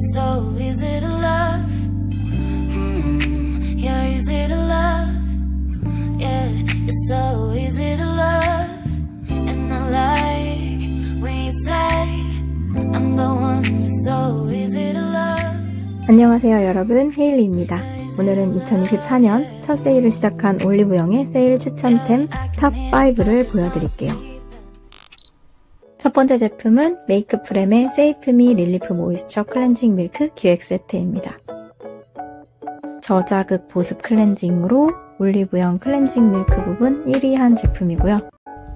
So is it a love? Hmm, yeah, is it a love? Yeah, so is it a love? And I like when you say I'm the one. So is it a love? 안녕하세요 여러분 헤일리입니다. 오늘은 2024년 첫 세일을 시작한 올리브영의 세일 추천템 탑5를 보여드릴게요. 첫 번째 제품은 메이크 프렘의 세이프미 릴리프 모이스처 클렌징 밀크 기획 세트입니다. 저자극 보습 클렌징으로 올리브영 클렌징 밀크 부분 1위 한 제품이고요.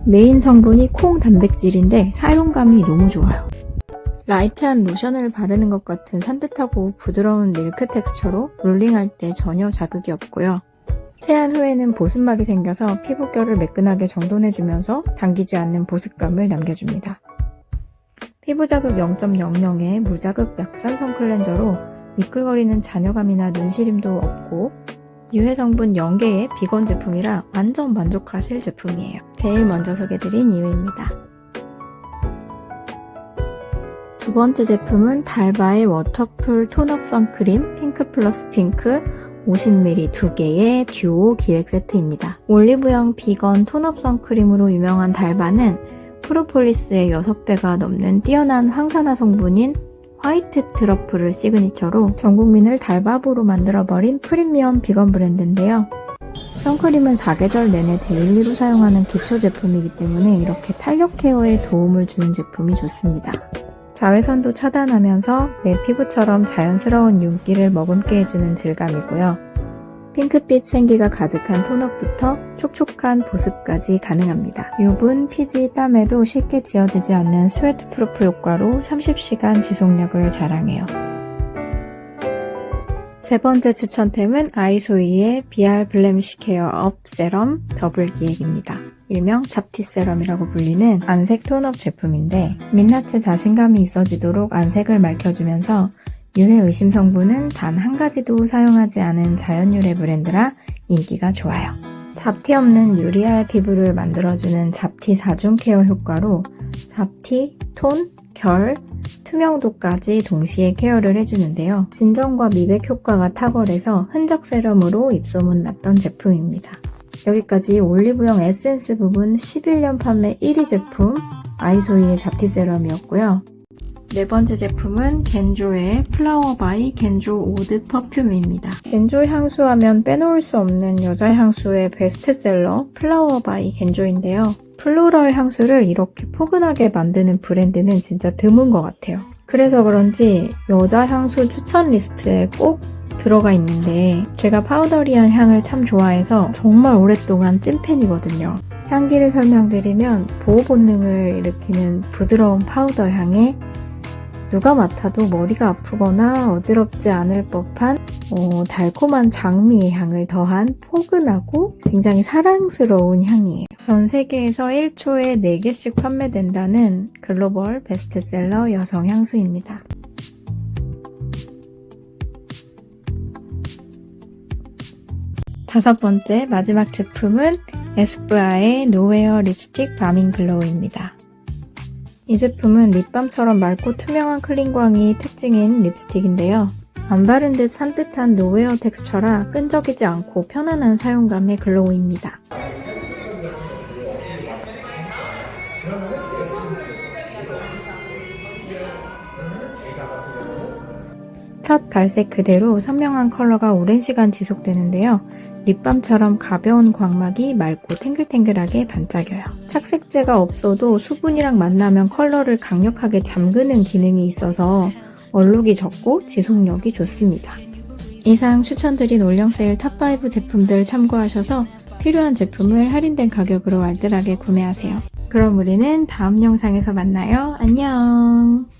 메인 성분이 콩 단백질인데 사용감이 너무 좋아요. 라이트한 로션을 바르는 것 같은 산뜻하고 부드러운 밀크 텍스처로 롤링할 때 전혀 자극이 없고요. 세안 후에는 보습막이 생겨서 피부결을 매끈하게 정돈해주면서 당기지 않는 보습감을 남겨줍니다. 피부 자극 0.00의 무자극 약산성 클렌저로 미끌거리는 잔여감이나 눈시림도 없고 유해 성분 0개의 비건 제품이라 완전 만족하실 제품이에요. 제일 먼저 소개드린 이유입니다. 두 번째 제품은 달바의 워터풀 톤업 선크림 핑크 플러스 핑크 50ml 두 개의 듀오 기획 세트입니다. 올리브영 비건 톤업 선크림으로 유명한 달바는 프로폴리스의 6배가 넘는 뛰어난 황산화 성분인 화이트 트러플을 시그니처로 전 국민을 달바보로 만들어버린 프리미엄 비건 브랜드인데요. 선크림은 사계절 내내 데일리로 사용하는 기초 제품이기 때문에 이렇게 탄력 케어에 도움을 주는 제품이 좋습니다. 자외선도 차단하면서 내 피부처럼 자연스러운 윤기를 머금게 해주는 질감이고요. 핑크빛 생기가 가득한 톤업부터 촉촉한 보습까지 가능합니다. 유분, 피지, 땀에도 쉽게 지워지지 않는 스웨트 프루프 효과로 30시간 지속력을 자랑해요. 세 번째 추천템은 아이소이의 BR 블레미쉬 케어 업 세럼 더블 기획입니다. 일명 잡티 세럼이라고 불리는 안색 톤업 제품인데 민낯에 자신감이 있어지도록 안색을 맑혀주면서 유해 의심 성분은 단 한 가지도 사용하지 않은 자연 유래 브랜드라 인기가 좋아요. 잡티 없는 유리알 피부를 만들어주는 잡티 4중 케어 효과로 잡티, 톤, 결, 투명도까지 동시에 케어를 해주는데요. 진정과 미백 효과가 탁월해서 흔적 세럼으로 입소문 났던 제품입니다. 여기까지 올리브영 에센스 부분 11년 판매 1위 제품 아이소이의 잡티 세럼이었고요. 네 번째 제품은 겐조의 플라워 바이 겐조 오드 퍼퓸입니다. 겐조 향수 하면 빼놓을 수 없는 여자 향수의 베스트셀러 플라워 바이 겐조인데요. 플로럴 향수를 이렇게 포근하게 만드는 브랜드는 진짜 드문 것 같아요. 그래서 그런지 여자 향수 추천 리스트에 꼭 들어가 있는데 제가 파우더리한 향을 참 좋아해서 정말 오랫동안 찐팬이거든요. 향기를 설명드리면 보호 본능을 일으키는 부드러운 파우더 향에 누가 맡아도 머리가 아프거나 어지럽지 않을 법한 어, 달콤한 장미의 향을 더한 포근하고 굉장히 사랑스러운 향이에요. 전 세계에서 1초에 4개씩 판매된다는 글로벌 베스트셀러 여성 향수입니다. 다섯 번째 마지막 제품은 에스쁘아의 노웨어 립스틱 바밍 글로우입니다. 이 제품은 립밤처럼 맑고 투명한 클린광이 특징인 립스틱인데요. 안 바른 듯 산뜻한 노웨어 텍스처라 끈적이지 않고 편안한 사용감의 글로우입니다. 첫 발색 그대로 선명한 컬러가 오랜 시간 지속되는데요. 립밤처럼 가벼운 광막이 맑고 탱글탱글하게 반짝여요. 착색제가 없어도 수분이랑 만나면 컬러를 강력하게 잠그는 기능이 있어서 얼룩이 적고 지속력이 좋습니다. 이상 추천드린 올영 세일 탑5 제품들 참고하셔서 필요한 제품을 할인된 가격으로 알뜰하게 구매하세요. 그럼 우리는 다음 영상에서 만나요. 안녕!